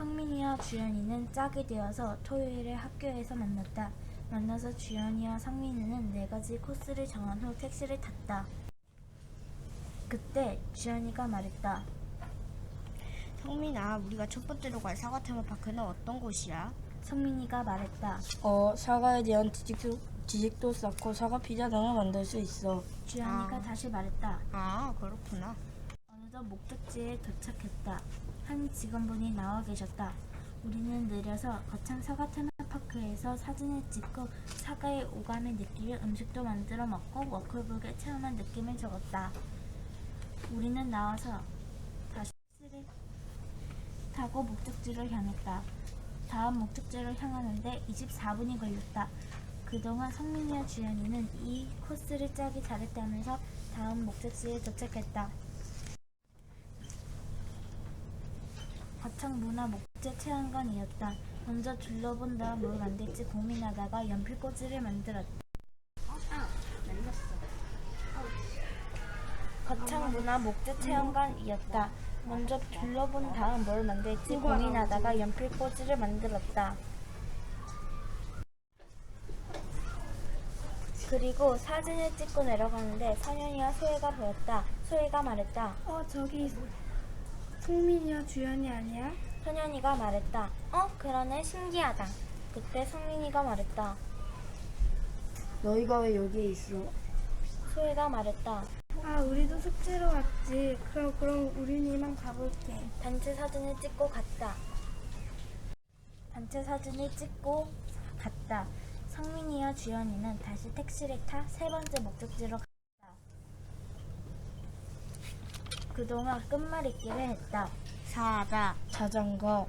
성민이와 주연이는 짝이 되어서 토요일에 학교에서 만났다. 만나서 주연이와 성민이는 네 가지 코스를 정한 후 택시를 탔다. 그때 주연이가 말했다. 성민아, 우리가 첫 번째로 갈 사과 테마파크는 어떤 곳이야? 성민이가 말했다. 어, 사과에 대한 지식도, 지식도 쌓고 사과 피자 등을 만들 수 있어. 주연이가 아. 다시 말했다. 아, 그렇구나. 어느덧 목적지에 도착했다. 한 직원분이 나와 계셨다. 우리는 내려서 거창 사과 테마파크에서 사진을 찍고 사과의 오감을 느끼려 음식도 만들어 먹고 워크북에 체험한 느낌을 적었다. 우리는 나와서 다시 택시를 타고 목적지를 향했다. 다음 목적지를 향하는데 24분이 걸렸다. 그동안 성민이와 주연이는 이 코스를 짜기 잘했다면서 다음 목적지에 도착했다. 거창 문화 목재 체험관이었다. 먼저 둘러본 다음 뭘 만들지 고민하다가 연필꽂이를 만들었다. 거창 문화 목재 체험관이었다. 먼저 둘러본 다음 뭘 만들지 고민하다가 연필꽂이를 만들었다. 그리고 사진을 찍고 내려가는데 선현이와 소혜가 보였다. 소혜가 말했다. 어 저기 성민이와 주연이 아니야? 선현이가 말했다. 어, 그러네. 신기하다. 그때 성민이가 말했다. 너희가 왜 여기에 있어? 소혜가 말했다. 아 우리도 숙제로 왔지. 그럼 그럼 우린 이만 가볼게. 단체 사진을 찍고 갔다. 단체 사진을 찍고 갔다. 성민이와 주연이는 다시 택시를 타 세 번째 목적지로 갔다. 그동안 끝말잇기를 했다. 사자. 자장가.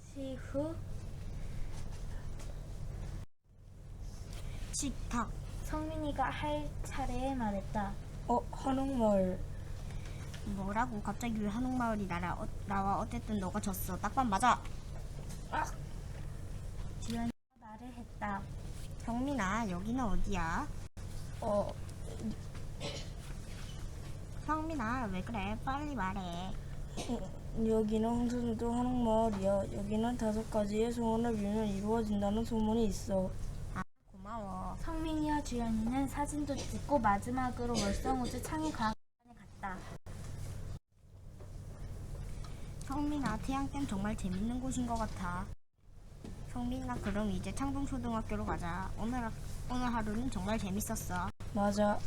시후 식탁. 성민이가 할 차례에 말했다. 어, 한옥마을. 뭐라고? 갑자기 왜 한옥마을이 나라, 어, 나와? 어쨌든 너가 졌어. 딱밤 맞아. 주연이가 말을 했다. 성민아, 여기는 어디야? 어, 성민아, 왜 그래? 빨리 말해. 음, 여기는 홍선도 한옥마을이야. 여기는 다섯 가지의 소원을 빌면 이루어진다는 소문이 있어. 고마워. 성민이와 주연이는 사진도 찍고 마지막으로 월성우주 창의 과학관에 갔다. 성민아, 태양댐 정말 재밌는 곳인 것 같아. 성민아, 그럼 이제 창동초등학교로 가자. 오늘, 하- 오늘 하루는 정말 재밌었어. 맞아.